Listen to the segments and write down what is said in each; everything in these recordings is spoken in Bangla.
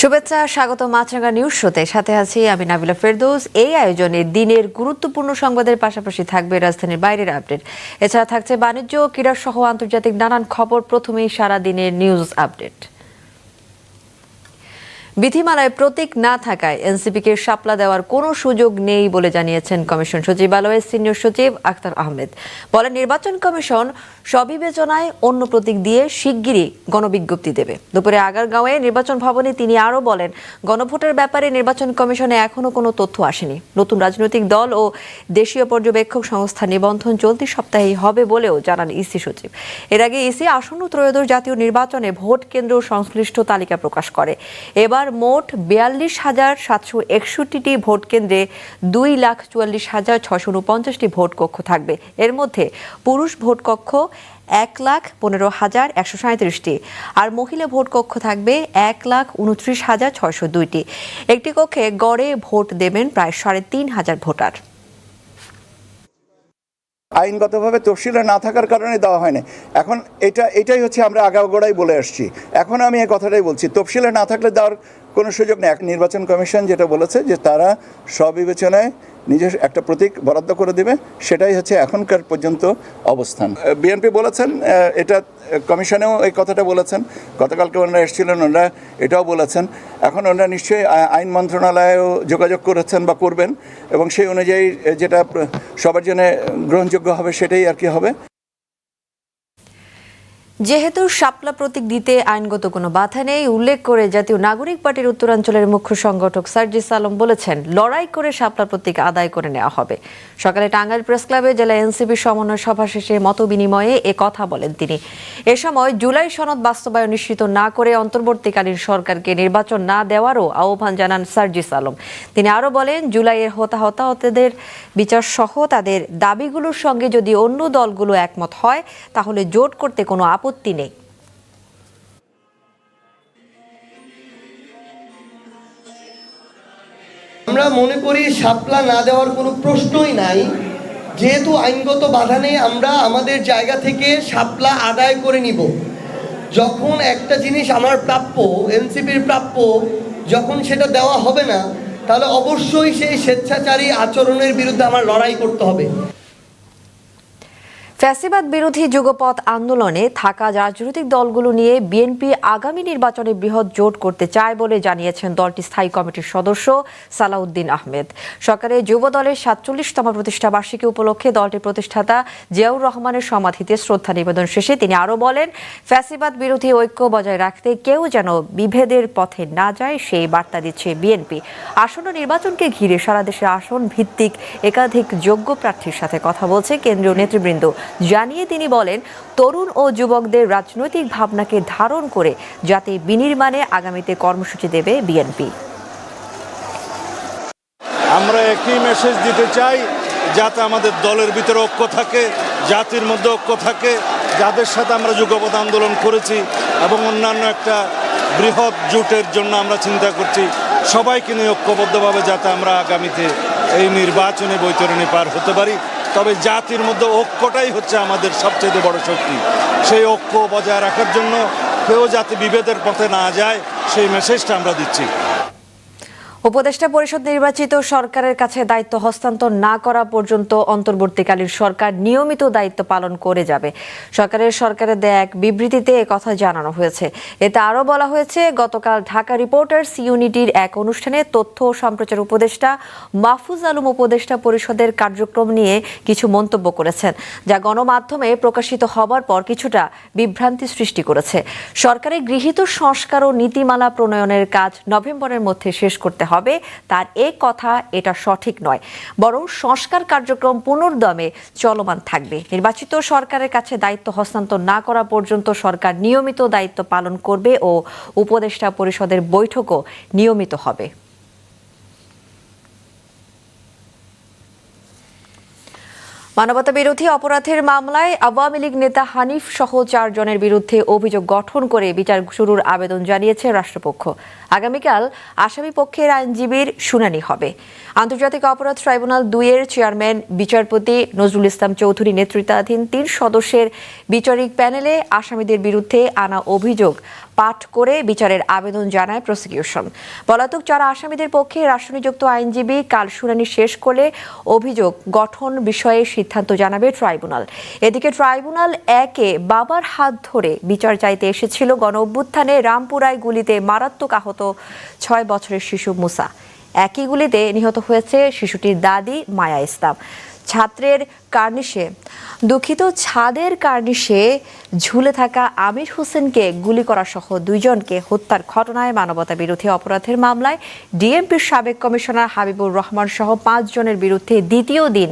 শুভেচ্ছা, স্বাগত মাছরাঙ্গা নিউজ শোতে। সাথে আছি আমি নাবিলা ফেরদৌস। এই আয়োজনে দিনের গুরুত্বপূর্ণ সংবাদের পাশাপাশি থাকবে রাজধানীর বাইরের আপডেট। এছাড়া থাকছে বাণিজ্য ক্রীড়া সহ আন্তর্জাতিক নানান খবর। প্রথমেই সারা দিনের নিউজ আপডেট। বিধিমালায় প্রতীক না থাকায় এনসিপিকে সাপলা দেওয়ার কোনো সুযোগ নেই বলে জানিয়েছেন কমিশন সচিবালয়ের সিনিয়র সচিব আখতার আহমেদ। বলেন, নির্বাচন কমিশন সবিবেচনায় অন্য প্রতীক দিয়ে শিগগিরই গণবিজ্ঞপ্তি দেবে। দুপুরে আগারগাঁওয়ে নির্বাচন ভবনে তিনি আরও বলেন, গণভোটের ব্যাপারে নির্বাচন কমিশনে এখনও কোনো তথ্য আসেনি। নতুন রাজনৈতিক দল ও দেশীয় পর্যবেক্ষক সংস্থা নিবন্ধন চলতি সপ্তাহেই হবে বলেও জানান ইসি সচিব। এর আগে ইসি আসন্ন ত্রয়োদশ জাতীয় নির্বাচনে ভোট কেন্দ্র সংশ্লিষ্ট তালিকা প্রকাশ করে। এবার মোট বিয়াল্লিশ হাজার সাতশো একষট্টিটি ভোট কেন্দ্রে দুই লাখ চুয়াল্লিশ হাজার ছশো উনপঞ্চাশটি ভোট কক্ষ থাকবে। এর মধ্যে পুরুষ ভোট কক্ষ এক লাখ পনেরো হাজার একশো সাঁত্রিশটি আর মহিলা ভোট কক্ষ থাকবে এক লাখ উনত্রিশ হাজার ছয়শো দুইটি। একটি কক্ষে গড়ে ভোট দেবেন প্রায় সাড়ে তিন হাজার ভোটার। আইনগতভাবে তফসিলে না থাকার কারণে দেওয়া হয়নি। এখন এটা, এটাই হচ্ছে আমরা আগাগোড়াই বলে আসছি এখন আমি এই কথাটাই বলছি, তফসিলে না থাকলে দেওয়ার কোনো সুযোগ নেই। এক নির্বাচন কমিশন যেটা বলেছে যে তারা স্ববিবেচনায় নিজের একটা প্রতীক বরাদ্দ করে দেবে, সেটাই হচ্ছে এখনকার পর্যন্ত অবস্থান। বিএনপি বলেছেন এটা কমিশনেও এই কথাটা বলেছেন। গতকালকে ওনারা এসেছিলেন, ওনারা এটাও বলেছেন। এখন ওনারা নিশ্চয়ই আইন মন্ত্রণালয়েও যোগাযোগ করেছেন বা করবেন এবং সেই অনুযায়ী যেটা সবার জন্য গ্রহণযোগ্য হবে সেটাই আর কি হবে। যেহেতু শাপলা প্রতীক দিতে আইনগত কোনো বাধা নেই, উল্লেখ করে জাতীয় নাগরিক পার্টির উত্তরাঞ্চলের মুখ্য সংগঠক সার্জিস আলম বলেছেন, লড়াই করে শাপলা প্রতীক আদায় করে নেওয়া হবে। সকালে টাঙ্গাইল প্রেস ক্লাবে জেলা এনসিপি সমন্বয় সভা শেষে মত বিনিময়ে এ কথা বলেন তিনি। এ সময় জুলাই সনদ বাস্তবায়ন নিশ্চিত না করে অন্তর্বর্তীকালীন সরকারকে নির্বাচন না দেওয়ারও আহ্বান জানান সার্জিস আলম। তিনি আরও বলেন, জুলাইয়ের হতাহতাহতদের বিচার সহ তাদের দাবিগুলোর সঙ্গে যদি অন্য দলগুলো একমত হয়, তাহলে জোট করতে কোনো আপত্তি নেই। আমরা মনে করি শাপলা না দেওয়ার কোনো প্রশ্নই নাই। যেহেতু আইনগত বাধা নেই, আমরা আমাদের জায়গা থেকে শাপলা আদায় করে নিব। যখন একটা জিনিস আমার প্রাপ্য, এনসিপির প্রাপ্য, যখন সেটা দেওয়া হবে না, তাহলে অবশ্যই সেই স্বেচ্ছাচারী আচরণের বিরুদ্ধে আমার লড়াই করতে হবে। ফ্যাসিবাদ বিরোধী যুগপথ আন্দোলনে থাকা রাজনৈতিক দলগুলো নিয়ে বিএনপি আগামী নির্বাচনে বৃহৎ জোট করতে চায় বলে জানিয়েছেন দলটির স্থায়ী কমিটির সদস্য সালাউদ্দিন আহমেদ। সরকারে যুব দলের সাতচল্লিশতম প্রতিষ্ঠা বার্ষিকী উপলক্ষে দলটির প্রতিষ্ঠাতা জিয়াউর রহমানের সমাধিতে শ্রদ্ধা নিবেদন শেষে তিনি আরও বলেন, ফ্যাসিবাদ বিরোধী ঐক্য বজায় রাখতে কেউ যেন বিভেদের পথে না যায় সেই বার্তা দিচ্ছে বিএনপি। আসন্ন নির্বাচনকে ঘিরে সারা দেশের আসন ভিত্তিক একাধিক যোগ্য প্রার্থীর সাথে কথা বলছে কেন্দ্রীয় নেতৃবৃন্দ। জানিয়ে তিনি বলেন, তরুণ ও যুবকদের রাজনৈতিক ভাবনাকে ধারণ করে যাতে বিনির্মাণে আগামীতে কর্মসূচি দেবে বিএনপি। আমরা একই মেসেজ দিতে চাই, যাতে আমাদের দলের ভিতরে ঐক্য থাকে, জাতির মধ্যে ঐক্য থাকে, যাদের সাথে আমরা যুগপথ আন্দোলন করেছি এবং অন্যান্য একটা বৃহৎ জোটের জন্য আমরা চিন্তা করছি। সবাইকে নিয়ে ঐক্যবদ্ধভাবে যাতে আমরা আগামীতে এই নির্বাচনে বৈতরণী পার হতে পারি। তবে জাতির মধ্যে ঐক্যটাই হচ্ছে আমাদের সবচেয়ে বড় শক্তি। সেই ঐক্য বজায় রাখার জন্য কেউ যাতে বিভেদের পথে না যায়, সেই মেসেজটা আমরা দিচ্ছি। উপদেষ্টা পরিষদ নির্বাচিত সরকারের কাছে দায়িত্ব হস্তান্তর না করা পর্যন্ত অন্তর্বর্তীকালীন সরকার নিয়মিত দায়িত্ব পালন করে যাবে। সরকারের সরকারের দেয়া এক বিবৃতিতে কথা জানানো হয়েছে। এতে আরও বলা হয়েছে, গতকাল ঢাকা রিপোর্টার্স ইউনিটির এক অনুষ্ঠানে তথ্য ও সম্প্রচার উপদেষ্টা মাহফুজ আলম উপদেষ্টা পরিষদের কার্যক্রম নিয়ে কিছু মন্তব্য করেছেন, যা গণমাধ্যমে প্রকাশিত হবার পর কিছুটা বিভ্রান্তি সৃষ্টি করেছে। সরকারের গৃহীত সংস্কার ও নীতিমালা প্রণয়নের কাজ নভেম্বরের মধ্যে শেষ করতে হবে, তার এ কথা এটা সঠিক নয়। বরং সংস্কার কার্যক্রম পুনর্দমে চলমান থাকবে। নির্বাচিত সরকারের কাছে দায়িত্ব হস্তান্তর না করা পর্যন্ত সরকার নিয়মিত দায়িত্ব পালন করবে ও উপদেষ্টা পরিষদের বৈঠকও নিয়মিত হবে। মানবতা বিরোধী অপরাধের মামলায় আওয়ামী লীগ নেতা হানিফ সহ চারজনের বিরুদ্ধে অভিযোগ গঠন করে বিচার শুরুর আবেদন জানিয়েছে রাষ্ট্রপক্ষ। আগামীকাল আসামি পক্ষের আইনজীবীর শুনানি হবে। আন্তর্জাতিক অপরাধ ট্রাইব্যুনাল দুইয়ের চেয়ারম্যান বিচারপতি নজরুল ইসলাম চৌধুরী নেতৃত্বাধীন তিন সদস্যের বিচারিক প্যানেলে আসামিদের বিরুদ্ধে আনা অভিযোগ পাঠ করে বিচারের আবেদন জানায় প্রসিকিউশন। পলাতক চার আসামিদের পক্ষে রাষ্ট্রনিযুক্ত আইনজীবী কাল শুনানি শেষ করে অভিযোগ গঠন বিষয়ে সিদ্ধান্ত জানাবে ট্রাইব্যুনাল। এদিকে ট্রাইব্যুনাল একে বাবার হাত ধরে বিচার চাইতে এসেছিল। গণ অভ্যুত্থানে রামপুরায় গুলিতে মারাত্মক আহত ছয় বছরের শিশু মুসা। একই গুলিতে নিহত হয়েছে শিশুটির দাদি মায়া ইসলাম, ছাত্রের কার্নিশে। দুঃখিত, ছাদের কার্নিশে ঝুলে থাকা আমির হোসেনকে গুলি করা সহ দুইজনকে হত্যার ঘটনায় মানবতা বিরোধী অপরাধের মামলায় ডিএমপির সাবেক কমিশনার হাবিবুর রহমান সহ পাঁচজনের বিরুদ্ধে দ্বিতীয় দিন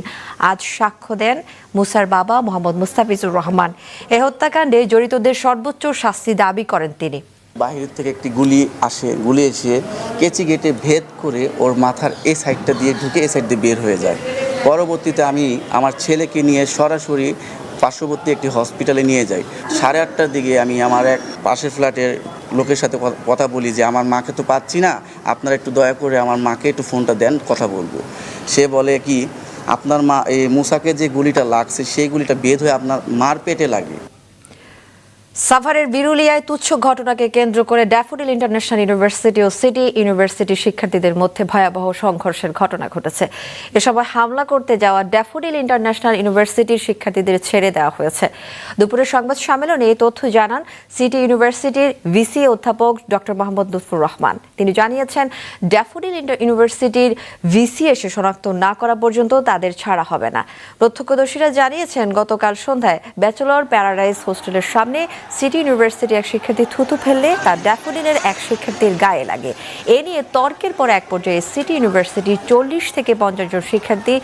আজ সাক্ষ্য দেন মুসার বাবা মোহাম্মদ মুস্তাফিজুর রহমান। এ হত্যাকাণ্ডে জড়িতদের সর্বোচ্চ শাস্তি দাবি করেন তিনি। বাহির থেকে একটি গুলি আসে, গুলি এসে কেচি গেটে ভেদ করে ওর মাথার এ সাইডটা দিয়ে ঢুকে এ সাইড দিয়ে বের হয়ে যায়। পরবর্তীতে আমি আমার ছেলেকে নিয়ে সরাসরি পার্শ্ববর্তী একটি হসপিটালে নিয়ে যাই। সাড়ে আটটার দিকে আমি আমার এক পাশের ফ্ল্যাটের লোকের সাথে কথা- বলি যে, আমার মাকে তো পাচ্ছি না। আপনারা একটু দয়া করে আমার মাকে একটু ফোনটা দেন, কথা বলব। সে বলে কি, আপনার মা, এই মুসাকে যে গুলিটা লাগছে, সেই গুলিটা বেদ হয়ে আপনার মার পেটে লাগে। সাভারের বিরুলিয়ায় তুচ্ছ ঘটনাকে কেন্দ্র করে ড্যাফোডিল ইন্টারন্যাশনাল ইউনিভার্সিটি ও সিটি ইউনিভার্সিটির শিক্ষার্থীদের মধ্যে ভয়াবহ সংঘর্ষের ঘটনা ঘটেছে। এ সময় হামলা করতে যাওয়া ড্যাফোডিল ইন্টারন্যাশনাল ইউনিভার্সিটির শিক্ষার্থীদের ছেড়ে দেওয়া হয়েছে। দুপুরে সংবাদ সম্মেলনে এই তথ্য জানান সিটি ইউনিভার্সিটির ভিসি অধ্যাপক ডক্টর মোহাম্মদ লুৎফুর রহমান। তিনি জানিয়েছেন, ড্যাফোডিল ইউনিভার্সিটির ভিসি এসে শনাক্ত না করা পর্যন্ত তাদের ছাড়া হবে না। প্রত্যক্ষদর্শীরা জানিয়েছেন, গতকাল সন্ধ্যায় ব্যাচেলর প্যারাডাইজ হোস্টেলের সামনে সিটি ইউনিভার্সিটি এক শিক্ষার্থী থুতু ফেললে তার ড্যাফোডিলের এক শিক্ষার্থীর গায়ে লাগে। এ নিয়ে তর্কের পর এক পর্যায়ে সিটি ইউনিভার্সিটির চল্লিশ থেকে পঞ্চাশ জন শিক্ষার্থী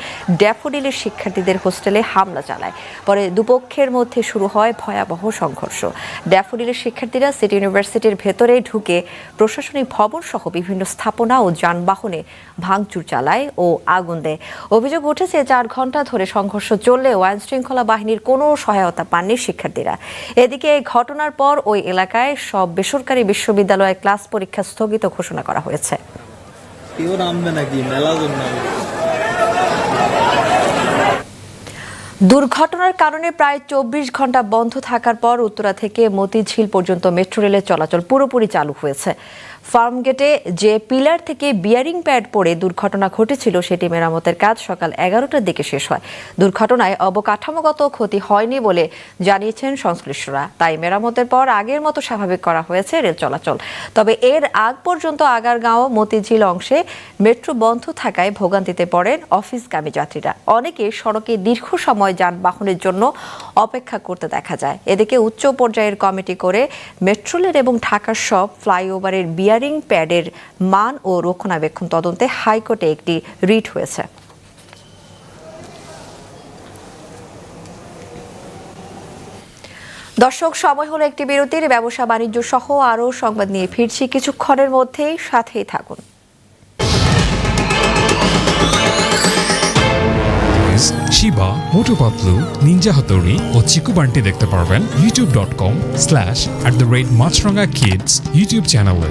ড্যাফোডিলের শিক্ষার্থীদের হোস্টেলে হামলা চালায়। পরে দুপক্ষের মধ্যে শুরু হয় ভয়াবহ সংঘর্ষ। ড্যাফোডিলের শিক্ষার্থীরা সিটি ইউনিভার্সিটির ভেতরে ঢুকে প্রশাসনিক ভবন সহ বিভিন্ন স্থাপনা ও যানবাহনে ভাঙচুর চালায় ও আগুন দেয়। অভিযোগ উঠেছে চার ঘণ্টা ধরে সংঘর্ষ চললেও আইন শৃঙ্খলা বাহিনীর কোনো সহায়তা পাননি শিক্ষার্থীরা। এদিকে এই ঘটনার পর ওই এলাকায় সব বেসরকারি বিশ্ববিদ্যালয়ে ক্লাস পরীক্ষা স্থগিত ঘোষণা করা হয়েছে। কেউ নামবে নাকি? মেলা দুর্ঘটনার কারণে প্রায় চব্বিশ ঘণ্টা বন্ধ থাকার পর উত্তরা থেকে মতিঝিল পর্যন্ত মেট্রো রেলের চলাচল পুরোপুরি চালু হয়েছে। ফার্মগেটে যে পিলার থেকে বিয়ারিং প্যাড পড়ে দুর্ঘটনা ঘটেছিল, সেটি মেরামতের কাজ সকাল এগারোটার দিকে শেষ হয়। দুর্ঘটনায় অবকাঠামোগত ক্ষতি হয়নি বলে জানিয়েছেন সংশ্লিষ্টরা। তাই মেরামতের পর আগের মতো স্বাভাবিক করা হয়েছে রেল চলাচল। তবে এর আগ পর্যন্ত আগারগাঁও, মতিঝিল অংশে মেট্রো বন্ধ থাকায় ভোগান্তিতে পড়েন অফিসগামী যাত্রীরা। অনেকে সড়কে দীর্ঘ সময় যানবাহনের জন্য অপেক্ষা করতে দেখা যায়। এদিকে উচ্চ পর্যায়ের কমিটি করে মেট্রোলের এবং ঢাকার সব ফ্লাইওভারের বিয়ারিং প্যাডের মান ও রক্ষণাবেক্ষণ তদন্তে হাইকোর্টে একটি রিট হয়েছে। দর্শক, সময় হলো একটি বিরতির। ব্যবসা বাণিজ্য সহ আরও সংবাদ নিয়ে ফিরছি। কিছুক্ষণের মধ্যেই সাথেই থাকুন। শিবা, মোটু পাতলু নিঞ্জা হাতড়ি ও চিকু বান্টি দেখতে পারবেন YouTube dot com slash at the rate Maasranga kids YouTube চ্যানেলে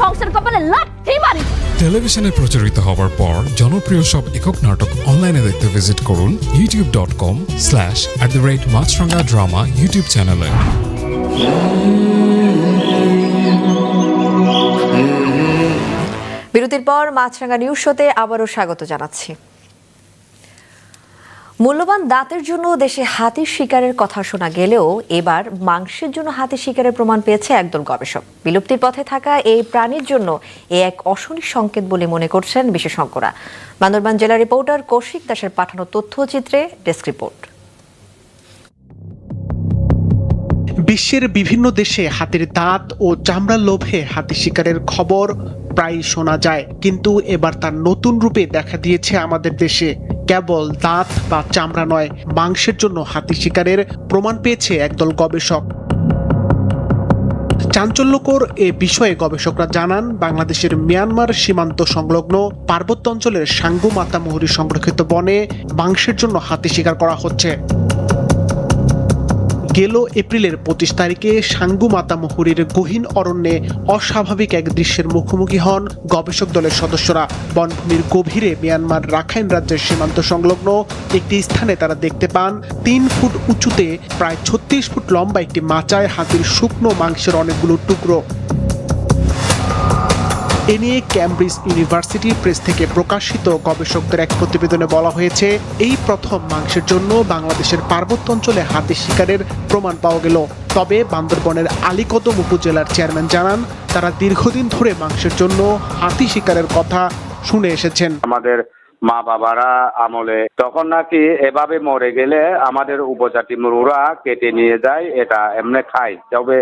সংসার কপালে লাঠি মারি। টেলিভিশনে প্রচারিত হওয়ার পর জনপ্রিয় সব একক নাটক অনলাইনে দেখতে ভিজিট করুন YouTube dot com slash at the rate Maasranga drama YouTube চ্যানেলে বিরতির পর মাছরাঙ্গা নিউজ শোতে আবারও স্বাগত জানাচ্ছি। মূল্যবান দাঁতের জন্য দেশে হাতির শিকারের কথা শোনা গেলেও এবার মাংসের জন্য হাতির শিকারের প্রমাণ পেয়েছে একদল গবেষক। বিলুপ্তির পথে থাকা এই প্রাণীর জন্য এ এক অশনি সংকেত বলে মনে করছেন বিশেষজ্ঞরা। বান্দরবান জেলা রিপোর্টার কৌশিক দাসের পাঠানো তথ্যচিত্রে ডেস্ক রিপোর্ট। বিশ্বের বিভিন্ন দেশে হাতির দাঁত ও চামড়ার লোভে হাতি শিকারের খবর প্রায় শোনা যায়, কিন্তু এবার তার নতুন রূপে দেখা দিয়েছে আমাদের দেশে। কেবল দাঁত বা চামড়া নয়, মাংসের জন্য হাতি শিকারের প্রমাণ পেয়েছে একদল গবেষক। চাঞ্চল্যকর এ বিষয়ে গবেষকরা জানান, বাংলাদেশের মিয়ানমার সীমান্ত সংলগ্ন পার্বত্য অঞ্চলের সাঙ্গু মাতামুহুরি সংরক্ষিত বনে মাংসের জন্য হাতি শিকার করা হচ্ছে। গেল এপ্রিলের পঁচিশ তারিখে সাঙ্গু মাতামুহুরির গহীন অরণ্যে অস্বাভাবিক এক দৃশ্যের মুখোমুখি হন গবেষক দলের সদস্যরা। বনভূমির গভীরে মিয়ানমার রাখাইন রাজ্যের সীমান্ত সংলগ্ন একটি স্থানে তারা দেখতে পান, তিন ফুট উঁচুতে প্রায় ছত্রিশ ফুট লম্বা একটি মাচায় হাতির শুকনো মাংসের অনেকগুলো টুকরো। এ নিয়ে ক্যামব্রিজ ইউনিভার্সিটি প্রেস থেকে প্রকাশিত গবেষকদের এক প্রতিবেদনে বলা হয়েছে, এই প্রথম মাংসের জন্য বাংলাদেশের পার্বত্য অঞ্চলে হাতি শিকারের প্রমাণ পাওয়া গেল। তবে বান্দরবনের আলীকদম উপজেলার চেয়ারম্যান জানান, তারা দীর্ঘদিন ধরে মাংসের জন্য হাতি শিকারের কথা শুনে এসেছেন। আমাদের মা বাবারা আমলে, তখন নাকি এভাবে মরে গেলে আমাদের উপজাতি মুরুরা কেটে নিয়ে যায়, এটা এমনি খায়। তবে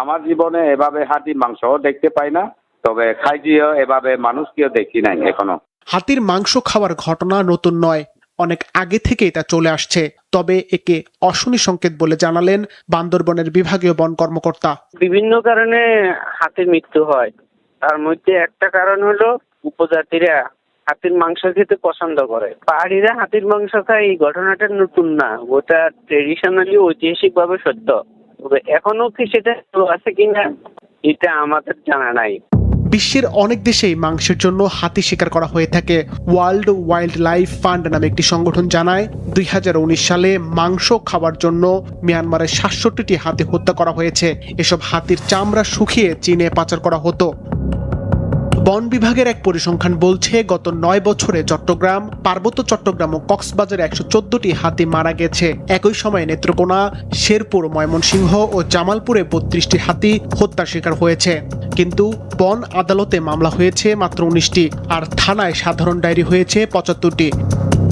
আমার জীবনে এভাবে হাতি মাংস দেখতে পাই না। তবে খাইজিও এভাবে মানুষকেও দেখি নাই এখনও। হাতির মাংস খাওয়ার ঘটনা নতুন নয়। অনেক আগে থেকেই তা চলে আসছে। তবে একে অশনি সংকেত বলে জানালেন বান্দরবনের বিভাগীয় বন কর্মকর্তা। বিভিন্ন কারণে হাতির মৃত্যু হয়। তার মধ্যে একটা কারণ হলো উপজাতিরা হাতির মাংস খেতে পছন্দ করে। পাহাড়িরা হাতির মাংস খায় এই ঘটনাটা নতুন না। ওটা ট্রেডিশনালি ঐতিহাসিক ভাবে সত্য। তবে এখনও কি সেটা আছে কিনা এটা আমাদের জানা নাই। বিশ্বের অনেক দেশেই মাংসের জন্য হাতি শিকার করা হয়ে থাকে। ওয়ার্ল্ড ওয়াইল্ড লাইফ ফান্ড নামে একটি সংগঠন জানায়, দুই হাজার উনিশ সালে মাংস খাওয়ার জন্য মিয়ানমারের সাতষট্টিটি হাতি হত্যা করা হয়েছে। এসব হাতির চামড়া শুকিয়ে চীনে পাচার করা হতো। বন বিভাগের এক পরিসংখ্যান বলছে, গত নয় বছরে চট্টগ্রাম, পার্বত্য চট্টগ্রাম ও কক্সবাজারে একশো চোদ্দটি হাতি মারা গেছে। একই সময়ে নেত্রকোনা, শেরপুর, ময়মনসিংহ ও জামালপুরে বত্রিশটি হাতি হত্যার শিকার হয়েছে। কিন্তু বন আদালতে মামলা হয়েছে মাত্র উনিশটি, আর থানায় সাধারণ ডায়েরি হয়েছে পঁচাত্তরটি।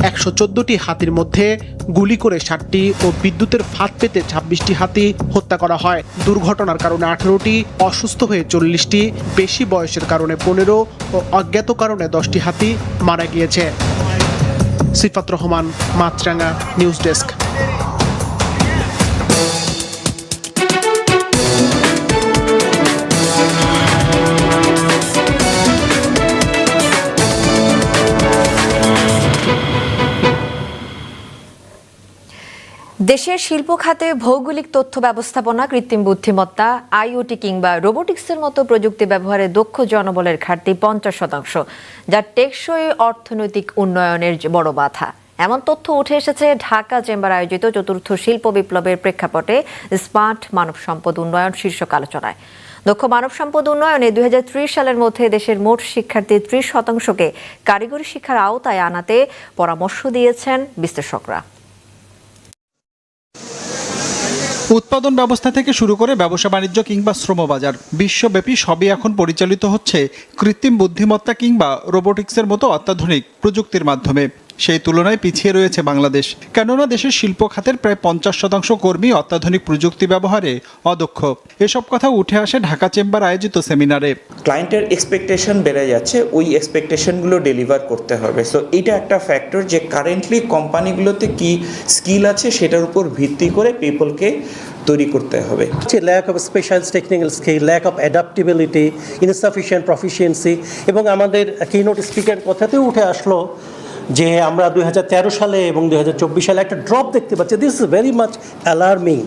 একশো চোদ্দটি হাতির মধ্যে গুলি করে ষাটটি ও বিদ্যুতের ফাঁদ পেতে ছাব্বিশটি হাতি হত্যা করা হয়। দুর্ঘটনার কারণে আঠেরোটি, অসুস্থ হয়ে চল্লিশটি, বেশি বয়সের কারণে পনেরো ও অজ্ঞাত কারণে দশটি হাতি মারা গিয়েছে। Sifat Rahman Maasranga news desk. দেশের শিল্প খাতে ভৌগোলিক তথ্য ব্যবস্থাপনা, কৃত্রিম বুদ্ধিমত্তা আইওটি কিংবা রোবোটিক্সের মতো প্রযুক্তি ব্যবহারে দক্ষ জনবলের ঘাটতি পঞ্চাশ শতাংশ, যা টেকসই অর্থনৈতিক উন্নয়নের বড় বাধা। এমন তথ্য উঠে এসেছে ঢাকা চেম্বার আয়োজিত চতুর্থ শিল্প বিপ্লবের প্রেক্ষাপটে স্মার্ট মানব সম্পদ উন্নয়ন শীর্ষক আলোচনায়। দক্ষ মানব সম্পদ উন্নয়নে দু হাজার ত্রিশ সালের মধ্যে দেশের মোট শিক্ষার্থীর ত্রিশ শতাংশকে কারিগরি শিক্ষার আওতায় আনাতে পরামর্শ দিয়েছেন বিশ্লেষকরা। উৎপাদন ব্যবস্থা থেকে শুরু করে ব্যবসা বাণিজ্য কিংবা শ্রমবাজার, বিশ্বব্যাপী সবই এখন পরিচালিত হচ্ছে কৃত্রিম বুদ্ধিমত্তা কিংবা রোবোটিক্সের মতো অত্যাধুনিক প্রযুক্তির মাধ্যমে। সেই তুলনায় পিছিয়ে রয়েছে বাংলাদেশ। কেননা দেশের শিল্প খাতের প্রায় পঞ্চাশ শতাংশ কর্মী অত্যাধুনিক প্রযুক্তি ব্যবহারে অদক্ষ। এসব কথা উঠে আসে ঢাকা চেম্বার আয়োজিত সেমিনারে। ক্লায়েন্টের এক্সপেকটেশন বেড়ে যাচ্ছে ওই এক্সপেকটেশনগুলো ডেলিভার করতে হবে। সো এটা একটা ফ্যাক্টর যে কারেন্টলি কোম্পানিগুলোতে কি স্কিল আছে সেটার উপর ভিত্তি করে পিপলকে তৈরি করতে হবে। Lack of special technical skill lack of adaptability insufficient proficiency এবং আমাদের কিনোট স্পিকার কথাতেও উঠে আসলো যে আমরা দুই হাজার তেরো সালে এবং দুই হাজার চব্বিশ সালে একটা ড্রপ দেখতে পাচ্ছি। This is very much alarming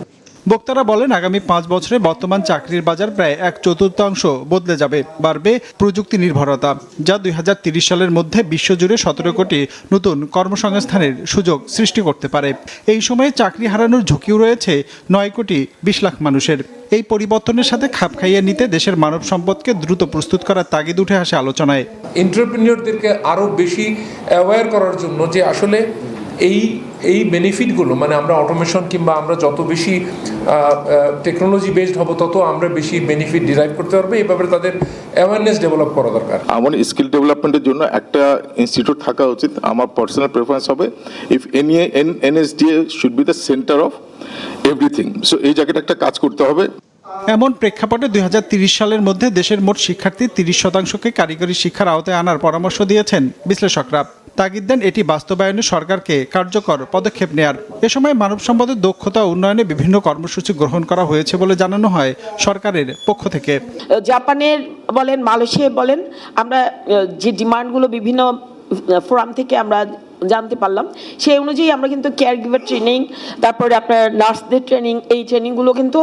বক্তারা বলেন, আগামী পাঁচ বছরে বর্তমান চাকরির বাজার প্রায় এক চতুর্থাংশ বদলে যাবে, বাড়বে প্রযুক্তি নির্ভরতা যা দুই সালের মধ্যে বিশ্বজুড়ে সতেরো কোটি নতুন কর্মসংস্থানের সুযোগ সৃষ্টি করতে পারে। এই সময়ে চাকরি হারানোর ঝুঁকিও রয়েছে নয় কোটি বিশ লাখ মানুষের। এই পরিবর্তনের সাথে খাপ খাইয়ে নিতে দেশের মানব সম্পদকে দ্রুত প্রস্তুত করার তাগিদ উঠে আসে আলোচনায়। এন্টারপ্রেনিয়রদেরকে আরও বেশি অ্যাওয়্যার করার জন্য যে আসলে এই এই বেনিফিটগুলো মানে আমরা অটোমেশন কিংবা আমরা যত বেশি টেকনোলজি বেসড হব তত আমরা বেশি বেনিফিট ডিরাইভ করতে পারব। এই ব্যাপারে তাদের অ্যাওয়ারনেস ডেভেলপ করা দরকার। আমার স্কিল ডেভেলপমেন্টের জন্য একটা ইনস্টিটিউট থাকা উচিত। আমার পার্সোনাল প্রেফারেন্স হবে if any NSDA should be the centre of everything so এই জায়গাটা একটা কাজ করতে হবে। এমন প্রেক্ষাপটে দুই সালের মধ্যে দেশের মোট শিক্ষার্থী তিরিশ শতাংশকে কারিগরি শিক্ষার আওতায় আনার পরামর্শ দিয়েছেন বিশ্লেষকরা। তাগিদ দেন এটি বাস্তবায়নে সরকারকে কার্যকর পদক্ষেপ নেয়ার। এ সময় মানব সম্পদের দক্ষতা উন্নয়নে বিভিন্ন কর্মসূচি গ্রহণ করা হয়েছে বলে জানানো হয় সরকারের পক্ষ থেকে। জাপানের বলেন মালয়েশিয়া বলেন, আমরা যে ডিমান্ডগুলো বিভিন্ন ফোরাম থেকে আমরা জানতে পারলাম। সেই অনুযায়ী আমরা কিন্তু কেয়ার গিভার ট্রেনিং তারপরে আপনার নার্সদের ট্রেনিং এই ট্রেনিংগুলো কিন্তু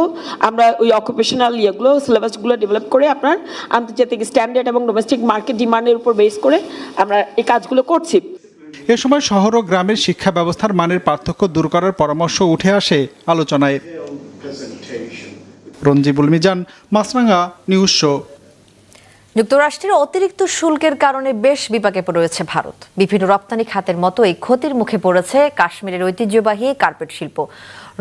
আমরা ওই অকুপেশনাল ইয়েগুলো সিলেবাসগুলো ডেভেলপ করে আপনার আন্তর্জাতিক স্ট্যান্ডার্ড এবং ডোমেস্টিক মার্কেট ডিমান্ডের উপর বেস করে আমরা এই কাজগুলো করছি। এ সময় শহর ও গ্রামের শিক্ষা ব্যবস্থার মানের পার্থক্য দূর করার পরামর্শ উঠে আসে আলোচনায়। Ranjibul Mizan Maasranga news show. যুক্তরাষ্ট্রের অতিরিক্ত শুল্কের কারণে বেশ বিপাকে পড়েছে ভারত। বিভিন্ন রপ্তানি খাতের মতো এই ক্ষতির মুখে পড়েছে কাশ্মীরের ঐতিহ্যবাহী কার্পেট শিল্প।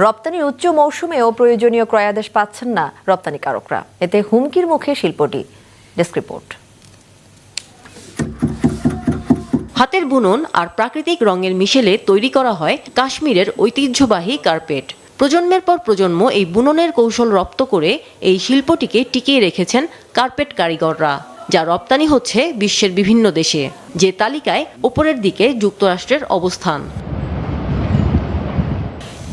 রপ্তানির উচ্চ মৌসুমেও প্রয়োজনীয় ক্রয়াদেশ পাচ্ছেন না রপ্তানিকারকরা। এতে হুমকির মুখে শিল্পটি। Desk report. হাতের বুনন আর প্রাকৃতিক রঙের মিশেলে তৈরি করা হয় কাশ্মীরের ঐতিহ্যবাহী কার্পেট। প্রজন্মের পর প্রজন্ম এই বুননের কৌশল রপ্ত করে এই শিল্পটিকে টিকিয়ে রেখেছেন কার্পেট কারিগররা, যা রপ্তানি হচ্ছে বিশ্বের বিভিন্ন দেশে, যে তালিকায় ওপরের দিকে যুক্তরাষ্ট্রের অবস্থান।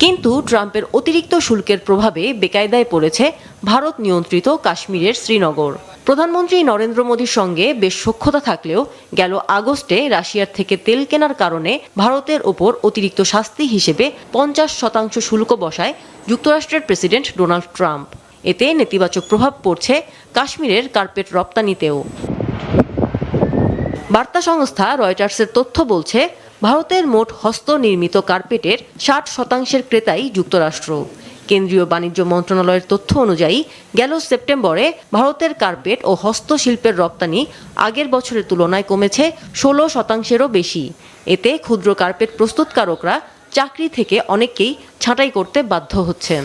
কিন্তু ট্রাম্পের অতিরিক্ত শুল্কের প্রভাবে বেকায়দায় পড়েছে ভারত নিয়ন্ত্রিত কাশ্মীরের শ্রীনগর। প্রধানমন্ত্রী নরেন্দ্র মোদীর সঙ্গে বেশ সক্ষতা থাকলেও গেল আগস্টে রাশিয়ার থেকে তেল কেনার কারণে ভারতের ওপর অতিরিক্ত শাস্তি হিসেবে পঞ্চাশ শতাংশ শুল্ক বসায় যুক্তরাষ্ট্রের প্রেসিডেন্ট ডোনাল্ড ট্রাম্প। এতে নেতিবাচক প্রভাব পড়ছে কাশ্মীরের কার্পেট রপ্তানিতেও। বার্তা সংস্থা রয়টার্সের তথ্য বলছে, ভারতের মোট হস্তনির্মিত কার্পেটের ষাট শতাংশের ক্রেতাই যুক্তরাষ্ট্র। কেন্দ্রীয় বাণিজ্য মন্ত্রণালয়ের তথ্য অনুযায়ী, গেল সেপ্টেম্বরে ভারতের কার্পেট ও হস্তশিল্পের রপ্তানি আগের বছরের তুলনায় কমেছে ষোলো শতাংশেরও বেশি। এতে ক্ষুদ্র কার্পেট প্রস্তুতকারকরা চাকরি থেকে অনেককেই ছাঁটাই করতে বাধ্য হচ্ছেন।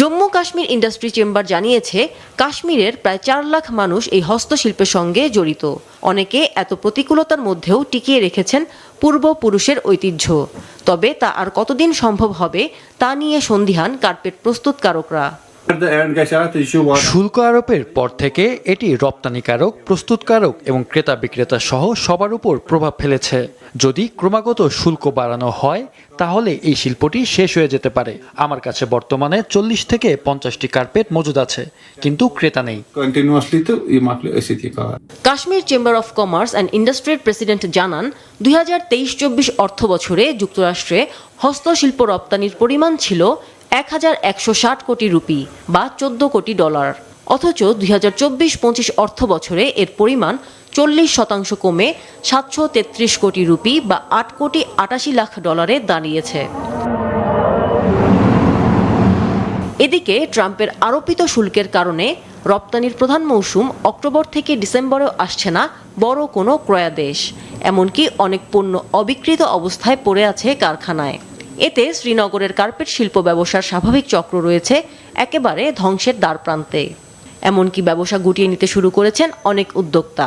জম্মু কাশ্মীর ইন্ডাস্ট্রি চেম্বার জানিয়েছে, কাশ্মীরের প্রায় চার লাখ মানুষ এই হস্তশিল্পের সঙ্গে জড়িত। অনেকে এত প্রতিকূলতার মধ্যেও টিকিয়ে রেখেছেন পূর্বপুরুষের ঐতিহ্য। তবে তা আর কতদিন সম্ভব হবে তা নিয়ে সন্ধিহান কার্পেট প্রস্তুতকারকরা। শুল্ক আরোপের পর থেকে এটি রপ্তানিকারক প্রস্তুতকারক এবং ক্রেতা বিক্রেতা সহ সবার উপর প্রভাব ফেলেছে। যদি ক্রমাগত শুল্ক বাড়ানো হয় তাহলে এই শিল্পটি শেষ হয়ে যেতে পারে। আমার কাছে বর্তমানে চল্লিশ থেকে পঞ্চাশটি কার্পেট মজুদ আছে কিন্তু ক্রেতা নেই। Kashmir chamber of commerce and ইন্ডাস্ট্রির প্রেসিডেন্ট জানান দুই হাজার তেইশ চব্বিশ অর্থ বছরে যুক্তরাষ্ট্রে হস্তশিল্প রপ্তানির পরিমাণ ছিল এক হাজার একশো ষাট কোটি রুপি বা চোদ্দ কোটি ডলার। অথচ দুই হাজার চব্বিশ পঁচিশ অর্থ বছরে এর পরিমাণ চল্লিশ শতাংশ কমে সাতশো তেত্রিশ কোটি রুপি বা আট কোটি আটাশি লাখ ডলারে দাঁড়িয়েছে। এদিকে ট্রাম্পের আরোপিত শুল্কের কারণে রপ্তানির প্রধান মৌসুম অক্টোবর থেকে ডিসেম্বরেও আসছে না বড় কোনো ক্রয়াদেশ। এমনকি অনেক পণ্য অবিকৃত অবস্থায় পড়ে আছে কারখানায়। এতে শ্রীনগরের কার্পেট শিল্প ব্যবসার স্বাভাবিক চক্র রয়েছে একেবারে ধ্বংসের দ্বারপ্রান্তে এমনকি ব্যবসা গুটিয়ে নিতে শুরু করেছেন অনেক উদ্যোক্তা।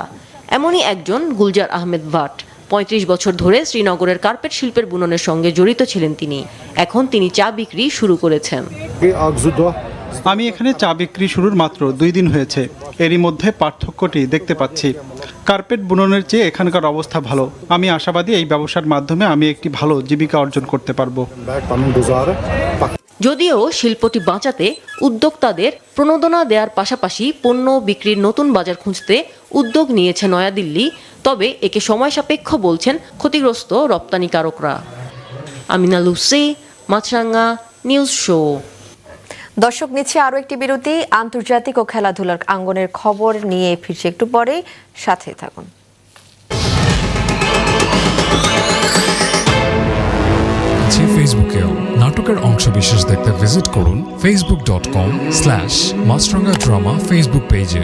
এমনই একজন গুলজার আহমেদ ভাট। পঁয়ত্রিশ বছর ধরে শ্রীনগরের কার্পেট শিল্পের বুননের সঙ্গে জড়িত ছিলেন তিনি। এখন তিনি চা বিক্রি শুরু করেছেন। আমি এখানে চা বিক্রি শুরুর মাত্র দুই দিন হয়েছে। এরই মধ্যে পার্থক্যটি দেখতে পাচ্ছি। কার্পেট বুননের চেয়ে এখানকার অবস্থা ভালো। আমি আশাবাদী এই ব্যবসার মাধ্যমে আমি একটি ভালো জীবিকা অর্জন করতে পারব। যদিও শিল্পটি বাঁচাতে উদ্যোক্তাদের প্রণোদনা দেওয়ার পাশাপাশি পণ্য বিক্রির নতুন বাজার খুঁজতে উদ্যোগ নিয়েছে নয়াদিল্লি, তবে একে সময় সাপেক্ষ বলছেন ক্ষতিগ্রস্ত রপ্তানিকারকরা। Amina Lucy Maasranga news show. দর্শক, নিচ্ছে আরও একটি বিরতি। আন্তর্জাতিক ও খেলাধুলার আঙ্গনের খবর নিয়ে ফিরছি একটু পরে। সাথে থাকুন। যে ফেসবুকেও নাটকের দেখতে ভিজিট করুন Facebook dot com slash Maasranga drama Facebook পেজে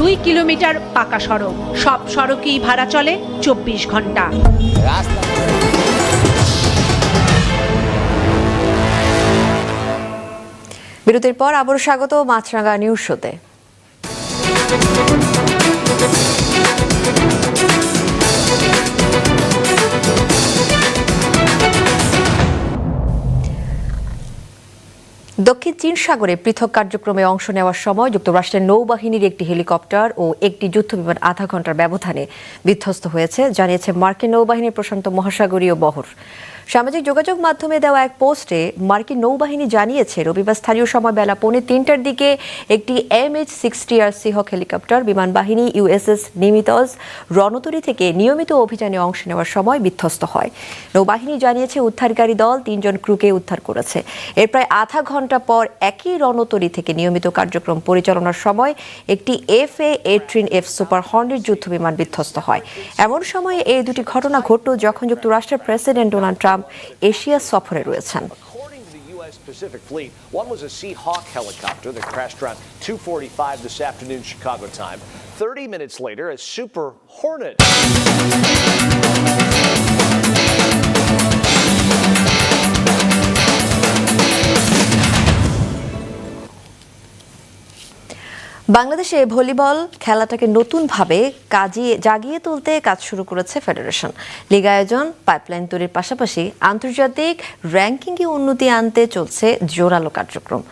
দুই কিলোমিটার পাকা সড়ক। সব সড়কেই ভাড়া চলে চব্বিশ ঘণ্টা। বিরতির পর আবারও স্বাগত মাছরাঙ্গা নিউজ শোতে। দক্ষিণ চীন সাগরে পৃথক কার্যক্রমে অংশ নেওয়ার সময় যুক্তরাষ্ট্রের নৌবাহিনীর একটি হেলিকপ্টার ও একটি যুদ্ধবিমান আধা ঘণ্টার ব্যবধানে বিধ্বস্ত হয়েছে, জানিয়েছে মার্কিন নৌবাহিনীর প্রশান্ত মহাসাগরীয় বহর। সামাজিক যোগাযোগ মাধ্যমে দেওয়া এক পোস্টে মার্কিন নৌবাহিনী জানিয়েছে, রবিবার স্থানীয় সময় বেলা পৌনে তিনটার দিকে একটি M H sixty R Seahawk helicopter বিমান বাহিনী ইউএসএস নিমিতজ রণতরী থেকে নিয়মিত অভিযানে অংশ নেওয়ার সময় বিধ্বস্ত হয়। নৌবাহিনী জানিয়েছে, উদ্ধারকারী দল তিনজন ক্রুকে উদ্ধার করেছে। এর প্রায় আধা ঘণ্টা পর একই রণতরী থেকে নিয়মিত কার্যক্রম পরিচালনার সময় একটি F A eighteen F super হর্নের যুদ্ধ বিমান বিধ্বস্ত হয়। এমন সময়ে এই দুটি ঘটনা ঘটল যখন যুক্তরাষ্ট্রের president Donald Trump Trump Asia সফরে রয়েছেন Pacific Fleet. One was a Seahawk helicopter that crashed around 2:45 this afternoon Chicago time. 30 minutes later, a Super Hornet বাংলাদেশে ভলিবল খেলাটাকে নতুনভাবে কাজিয়ে জাগিয়ে তুলতে কাজ শুরু করেছে ফেডারেশন। লিগ আয়োজন, পাইপলাইন তৈরির পাশাপাশি আন্তর্জাতিক র্যাঙ্কিংয়ে উন্নতি আনতে চলছে জোরালো কার্যক্রম।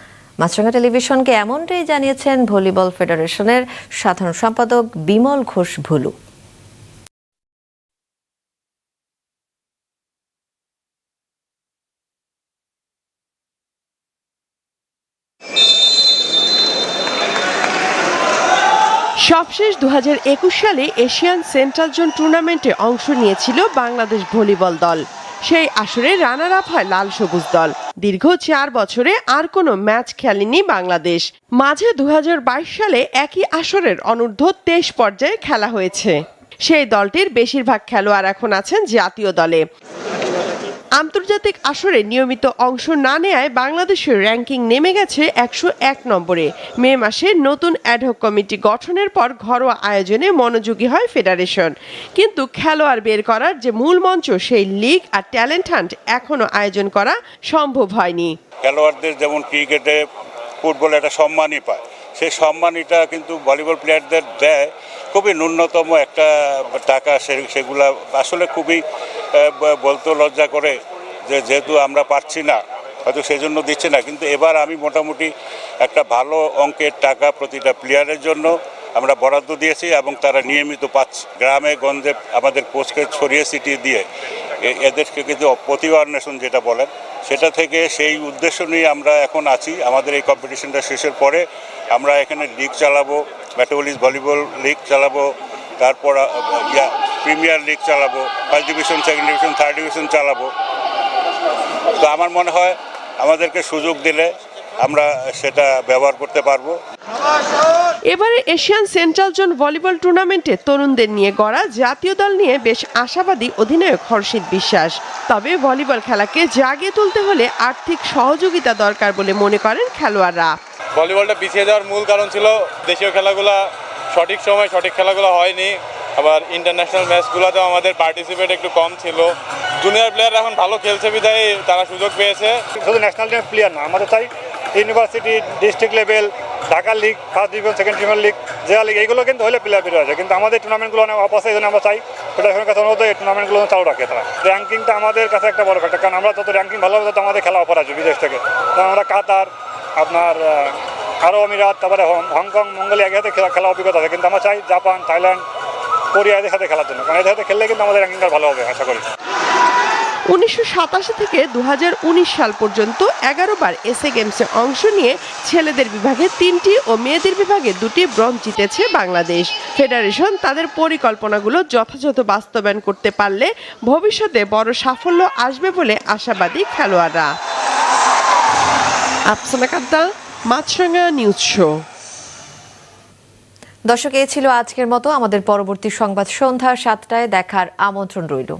মাছরাঙ্গা টেলিভিশনকে এমনটাই জানিয়েছেন ভলিবল ফেডারেশনের সাধারণ সম্পাদক বিমল ঘোষ ভুলু। দু হাজার একুশ সালে এশিয়ান সেন্ট্রাল জোন টুর্নামেন্টে অংশ নিয়েছিল বাংলাদেশ ভলিবল দল। সেই আসরে রানার আপ হয় লাল সবুজ দল। দীর্ঘ চার বছরে আর কোনো ম্যাচ খেলেনি বাংলাদেশ। মাঝে দু হাজার বাইশ সালে একই আসরের অনূর্ধ্ব তেইশ পর্যায়ে খেলা হয়েছে। সেই দলটির বেশিরভাগ খেলোয়াড় এখন আছেন জাতীয় দলে। আন্তর্জাতিক আসরে নিয়মিত অংশ না নেয়ায় বাংলাদেশের র্যাঙ্কিং নেমে গেছে একশো এক নম্বরে। মে মাসে নতুন অ্যাডহক কমিটি গঠনের পর ঘরোয়া আয়োজনে মনোযোগী হয় ফেডারেশন। কিন্তু খেলোয়াড় বের করার যে মূল মঞ্চ, সেই লিগ আর ট্যালেন্ট হান্ট এখনও আয়োজন করা সম্ভব হয়নি। খেলোয়াড়দের যেমন ক্রিকেটে, ফুটবলে একটা সম্মানই পায়। সেই সম্মানটা কিন্তু ভলিবল প্লেয়ারদের দেয় খুবই ন্যূনতম একটা টাকা সে, সেগুলা আসলে খুবই বলতে লজ্জা করে যে যেহেতু আমরা পাচ্ছি না হয়তো সেই জন্য দিচ্ছে না, কিন্তু এবার আমি মোটামুটি একটা ভালো অঙ্কের টাকা প্রতিটা প্লেয়ারের জন্য আমরা বরাদ্দ দিয়েছি এবং তারা নিয়মিত পাচ্ছে গ্রামে, গঞ্জে আমাদের কোচকে ছড়িয়ে ছিটিয়ে দিয়ে এদেরকে কিন্তু প্রতিভা অন্বেষণ যেটা বলেন, সেটা থেকে সেই উদ্দেশ্য নিয়ে আমরা এখন আছি। আমাদের এই কম্পিটিশনটা শেষের পরে আমরা এখানে লিগ চালাবো মেটাবলিস ভলিবল লিগ চালাবো, তারপর প্রিমিয়ার লিগ চালাবো first division second division third division চালাবো। তো আমার মনে হয় আমাদেরকে সুযোগ দিলে আমরা সেটা ব্যবহার করতে পারব। এবারে এশিয়ান সেন্ট্রাল জোন ভলিবল টুর্নামেন্টে তরুণদের নিয়ে গড়া জাতীয় দল নিয়ে বেশ আশাবাদী অধিনায়ক হর্ষিত বিশ্বাস। তবে ভলিবল খেলাকে জাগিয়ে তুলতে হলে আর্থিক সহযোগিতা দরকার বলে মনে করেন খেলোয়াড়রা। ভলিবলটা পিছিয়ে যাওয়ার মূল কারণ ছিল দেশীয় খেলাগুলো সঠিক সময় সঠিক খেলাগুলো হয়নি। আবার ইন্টারন্যাশনাল ম্যাচগুলোতেও আমাদের পার্টিসিপেট একটু কম ছিল। জুনিয়র প্লেয়ার এখন ভালো খেলছে বিধায় তারা সুযোগ পেয়েছে। শুধু ন্যাশনাল টিমের প্লেয়ার না, আমাদের চাই university district level Dhaka league first division second premier league জেলা লিগ এইগুলো কিন্তু হলে প্লেয়ার বেরো আছে কিন্তু আমাদের টুর্নামেন্টগুলো অনেক অপ আছে এই জন্য আমরা চাই ফেডারেশনের কাছে অনুরোধ এই টুর্নামেন্টগুলো চালু রাখে তারা। র্যাঙ্কিংটা আমাদের কাছে একটা বড় ফ্যাক্টর কারণ আমরা যত র্যাঙ্কিং ভালো হবে তত আমাদের খেলা অফার আছে বিদেশ থেকে। আমরা কাতার, আপনার আরব আমিরাত, তারপরে হংকং, মঙ্গোলিয়া সাথে খেলা খেলা অভিজ্ঞতা আছে। কিন্তু আমরা চাই জাপান, থাইল্যান্ড কোরিয়া এদের সাথে খেলার জন্য। কারণ এদের সাথে খেললে কিন্তু আমাদের র্যাঙ্কিংটা ভালো হবে, আশা করি। উনিশশো থেকে দু হাজার উনিশ সাল পর্যন্ত এগারো বার এসএ গেমসে অংশ নিয়ে ছেলেদের বিভাগে তিনটি ও মেয়েদের বিভাগে দুটি ব্রঞ্জ জিতেছে বাংলাদেশ। ফেডারেশন তাদের পরিকল্পনাগুলো যথাযথ বাস্তবায়ন করতে পারলে ভবিষ্যতে বড় সাফল্য আসবে বলে আশাবাদী খেলোয়াড়রা। Afsana Kadda Maasranga news show. দর্শক এ ছিল আজকের মতো। আমাদের পরবর্তী সংবাদ সন্ধ্যা সাতটায় দেখার আমন্ত্রণ রইল।